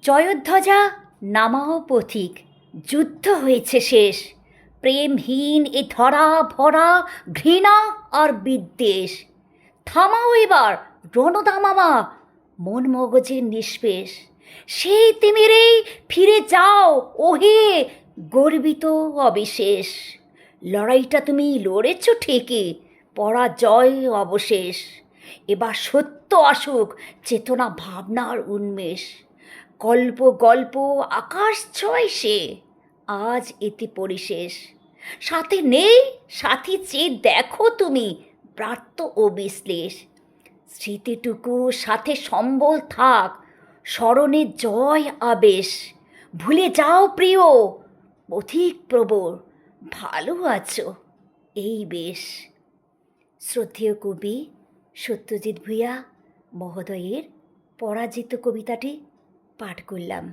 জয়ধ্বজা নামাও পথিক, যুদ্ধ হয়েছে শেষ। প্রেমহীন এ ধরা ভরা ঘৃণা আর বিদ্বেষ। থামাও এবার রণদামামা মন মগজের নিষ্পেষ। সেই তিমিরেই ফিরে যাও, ওহে গর্বিত অবিশেষ। লড়াইটা তুমি লড়েছ ঠিকই, পরাজয় অবশেষ। এবার সত্য আসুক, চেতনা ভাবনার উন্মেষ। গল্প গল্প, আকাশ ছয় সে। আজ এতে পরিশেষ। সাথে নেই, সাথী চেয়ে দেখো তুমি, ব্রাত্য ও বিশ্লেষ। স্মৃতিটুকু সাথে সম্বল থাক, স্মরণে জয় আবেশ। ভুলে যাও প্রিয়, অধিক প্রবর ভালো আছো, এই বেশ। শ্রদ্ধেয় কবি সত্যজিৎ ভূঁইয়া, মহোদয়ের পরাজিত কবিতাটি পাঠ করলাম।